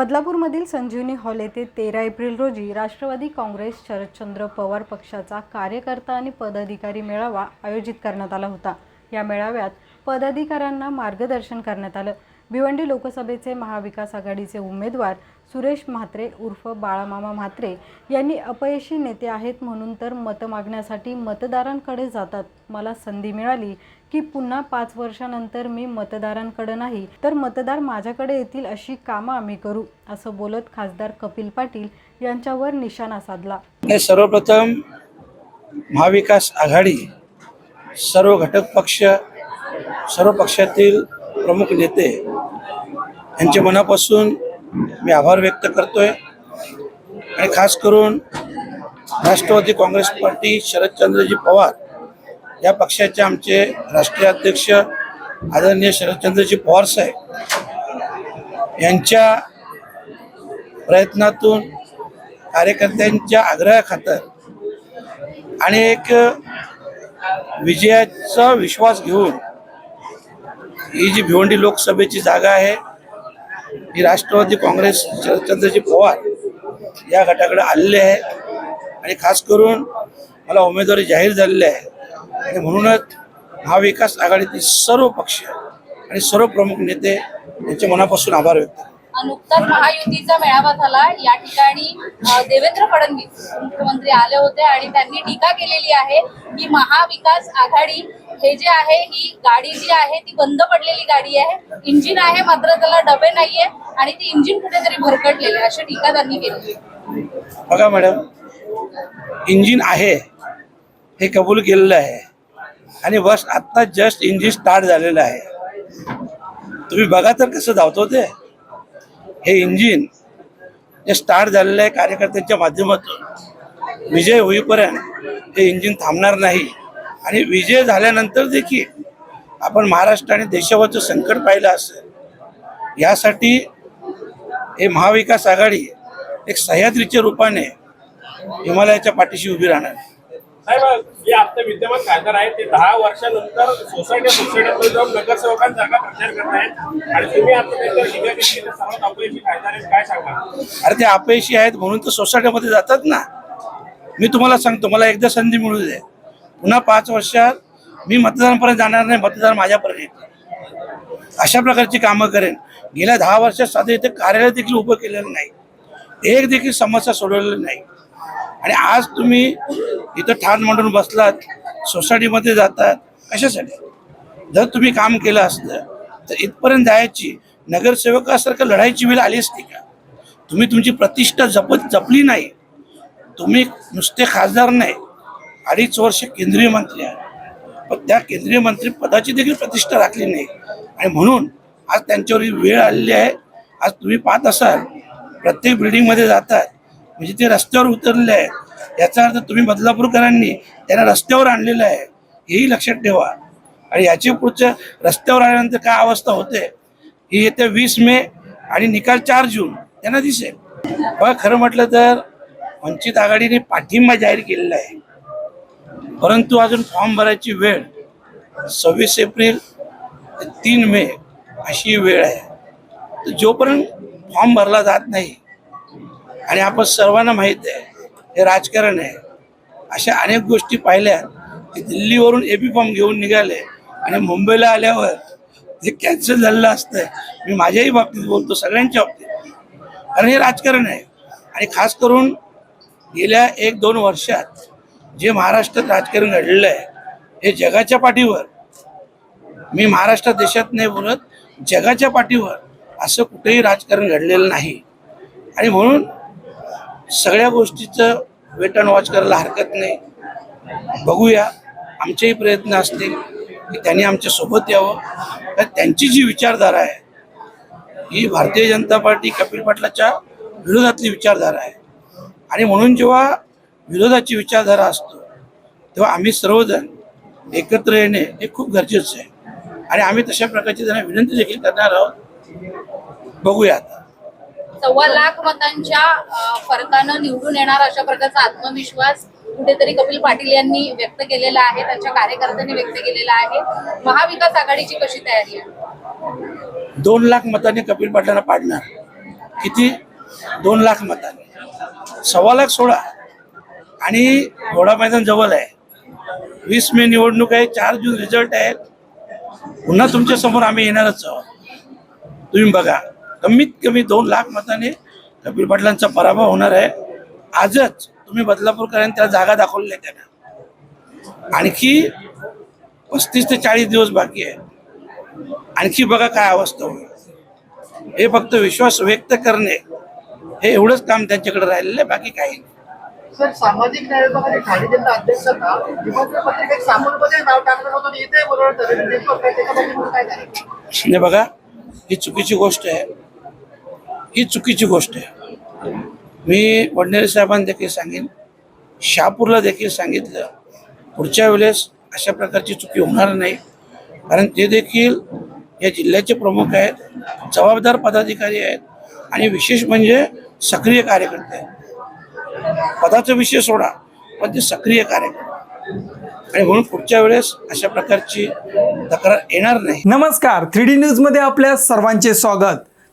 बदलापूरमधील संजीवनी hall येथे तेरा April रोजी राष्ट्रवादी काँग्रेस शरदचंद्र पवार पक्षाचा कार्यकर्ता आणि पदाधिकारी मेळावा आयोजित करण्यात आला होता. या मेळाव्यात पदाधिकाऱ्यांना मार्गदर्शन करण्यात आलं. भिवंडी लोकसभेचे महाविकास आघाडीचे उमेदवार सुरेश म्हात्रे उर्फ बाळामामा म्हात्रे यांनी अपयशी नेते आहेत म्हणून तर मतं मागण्यासाठी मतदारांकडे जातात. मला संधी मिळाली की पुन्हा पाच वर्षानंतर मी मतदारांकडे नाही तर मतदार माझ्याकडे येतील अशी कामं आम्ही करू असं बोलत खासदार कपिल पाटील यांच्यावर निशाणा साधला. सर्वप्रथम महाविकास आघाडी सर्व घटक पक्ष सर्व पक्षातील प्रमुख नेते यांच्या मनापासून मी आभार व्यक्त करतोय. आणि खास करून राष्ट्रवादी काँग्रेस पार्टी शरदचंद्रजी पवार या पक्षाचे आमचे राष्ट्रीय अध्यक्ष आदरणीय शरदचंद्रजी पवार साहेब यांच्या प्रयत्नातून कार्यकर्त्यांच्या आग्रहाखातर आणि एक विजयाचा विश्वास घेऊन ही जी भिवंडी लोकसभेची जागा आहे ही राष्ट्रवादी काँग्रेस शरदचंद्रजी पवार या गटाकडे आलेले आहे. आणि खास करून मला उमेदवारी जाहीर झालेली आहे. आणि म्हणूनच महाविकास आघाडीतील सर्व पक्ष आणि सर्व प्रमुख नेते यांचे मनापासून आभार व्यक्त. नुकताच महायुतीचा मेळावा झाला. या ठिकाणी देवेंद्र फडणवीस मुख्यमंत्री आले होते आणि त्यांनी टीका केलेली आहे की महाविकास आघाडी हे जे आहे ही गाडी जी आहे ती बंद पडलेली गाडी आहे. इंजिन आहे मात्र त्याला डबे नाहीये आणि ती इंजिन कुठेतरी भरकटलेली अशी टीका त्यांनी केली. बघा मॅडम इंजिन आहे हे कबूल केलेलं आहे. आणि बस आत्ता जस्ट इंजिन स्टार्ट झालेलं आहे. तुम्ही बघा तर कसं धावतो ते. हे इंजिन जे स्टार्ट झालेलं आहे कार्यकर्त्यांच्या माध्यमातून. विजय होईपर्यंत हे इंजिन थांबणार नाही. आणि विजय झाल्यानंतर देखील आपण महाराष्ट्र आणि देशावरचं संकट पाहिलं असेल यासाठी हे महाविकास आघाडी एक सह्याद्रीच्या रूपाने हिमालयाच्या पाठीशी उभी राहणार साहेब जे आता विद्यमान खासदार आहेत ते दहा वर्षानंतर सोसायटी सोसायटीमध्ये जाऊन नगरसेवकांसारखा प्रचार करत आहेत. आणि तुम्ही आता त्यांच्यावर टीका केली की सर्वात अपयशी खासदार आहेत काय सांगा अरे ते अपयशी आहेत म्हणून तर सोसायटीमध्ये जातात ना. मी तुम्हाला सांगतो मला एकदा संधी मिळू दे. पुन्हा पाच वर्षात मी मतदानापर्यंत जाणार नाही मतदार माझ्यापर्यंत येतील. अशा प्रकारची कामं करेन. गेल्या दहा वर्षात साधे इथे कार्यालय देखील उभं केलेलं नाही. एक देखील समस्या सोडवलेली नाही. आणि आज तुम्ही इथं ठाण मांडून बसलात सोसायटीमध्ये जातात कशासाठी? जर तुम्ही काम केलं असतं तर इथपर्यंत जायची नगरसेवकासारखं लढायची वेळ आली असती का? तुम्ही तुमची प्रतिष्ठा जपत जपली नाही. तुम्ही नुसते खासदार नाही अडीच वर्ष केंद्रीय मंत्री आहे. पण त्या केंद्रीय मंत्री पदाची देखील प्रतिष्ठा राखली नाही. आणि म्हणून आज त्यांच्यावर वेळ आलेली आहे. आज तुम्ही पाहत असाल प्रत्येक बिल्डिंगमध्ये जातात म्हणजे ते रस्त्यावर उतरले आहेत याचा अर्थ तुम्ही बदलापूरकरांनी त्यांना रस्त्यावर आणलेलं आहे हेही लक्षात ठेवा. आणि याच्या पुढच्या रस्त्यावर आल्यानंतर काय अवस्था होते ही येत्या वीस मे आणि निकाल चार जून त्यांना दिसेल. बघा खरं म्हटलं तर वंचित आघाडीने पाठिंबा जाहीर केलेला आहे. परंतु अजून फॉर्म भरायची वेळ सव्वीस एप्रिल ते तीन मे अशी वेळ आहे. तर जोपर्यंत फॉर्म भरला जात नाही आणि आपण सर्वांना माहीत आहे हे राजकारण आहे. अशा अनेक गोष्टी पाहिल्या की दिल्लीवरून ए पी फॉर्म घेऊन निघाले आणि मुंबईला आल्यावर जे कॅन्सल झालेलं असतं मी माझ्याही बाबतीत बोलतो सगळ्यांच्या बाबतीत. कारण हे राजकारण आहे. आणि खास करून गेल्या एक दोन वर्षात जे महाराष्ट्रात राजकारण घडलेलं आहे हे जगाच्या पाठीवर. मी महाराष्ट्र देशात नाही बोलत जगाच्या पाठीवर असं कुठेही राजकारण घडलेलं नाही. आणि म्हणून सगळ्या गोष्टीचं वेट अँड वॉच करायला हरकत नाही. बघूया. आमचेही प्रयत्न असतील की त्यांनी आमच्यासोबत यावं. तर त्यांची जी विचारधारा आहे ही भारतीय जनता पार्टी कपिल पाटलाच्या विरोधातली विचारधारा आहे. आणि म्हणून जेव्हा विरोधाची विचारधारा असतो तेव्हा आम्ही सर्वजण एकत्र येणे हे खूप गरजेचं आहे. आणि आम्ही तशा प्रकारची त्यांना विनंती देखील करणार आहोत. बघूया आता. सव्वा लाख मतांच्या फरकानं निवडून येणार अशा प्रकारचा आत्मविश्वास कुठेतरी कपिल पाटील यांनी व्यक्त केलेला आहे त्यांच्या कार्यकर्त्यांनी व्यक्त केलेला आहे. महाविकास आघाडीची कशी तयारी आहे? दोन लाख मतांनी कपिल पाटलांना पाडणार. किती? दोन लाख मतांनी. सव्वा लाख सोळा आणि घोडा मैदान जवळ आहे. वीस मे निवडणूक आहे चार जून रिझल्ट आहे. पुन्हा तुमच्यासमोर आम्ही येणारच आहोत. तुम्ही बघा. कमीत कमी दोन लाख मताने कपिल पाटलांचा पराभव होणार आहे. आजच तुम्ही बदलापूरकरांनी त्याला जागा दाखवलेल्या त्यांना. आणखी पस्तीस ते चाळीस दिवस बाकी आहे. आणखी बघा काय अवस्था होईल. हे फक्त विश्वास व्यक्त करणे हे एवढंच काम त्यांच्याकडे राहिलेलं आहे बाकी काही नाही. सर सामाजिक न्याय ठाणे जिल्हा अध्यक्षांना नाव टाकलं होतं. इथे हे बघा ही चुकीची गोष्ट आहे. ही चुकीची गोष्ट आहे. मी वडनेरे साहेबांना देखील सांगेन शहापूरला देखील सांगितलं पुढच्या वेळेस अशा प्रकारची चुकी होणार नाही. कारण ते देखील या जिल्ह्याचे प्रमुख आहेत जबाबदार पदाधिकारी आहेत आणि विशेष म्हणजे सक्रिय कार्यकर्ते आहेत. पदाचा विषय सोडा पण ते सक्रिय कार्यकर्ते आणि म्हणून पुढच्या वेळेस अशा प्रकारची तक्रार येणार नाही. नमस्कार थ्री डी न्यूजमध्ये आपल्या सर्वांचे स्वागत.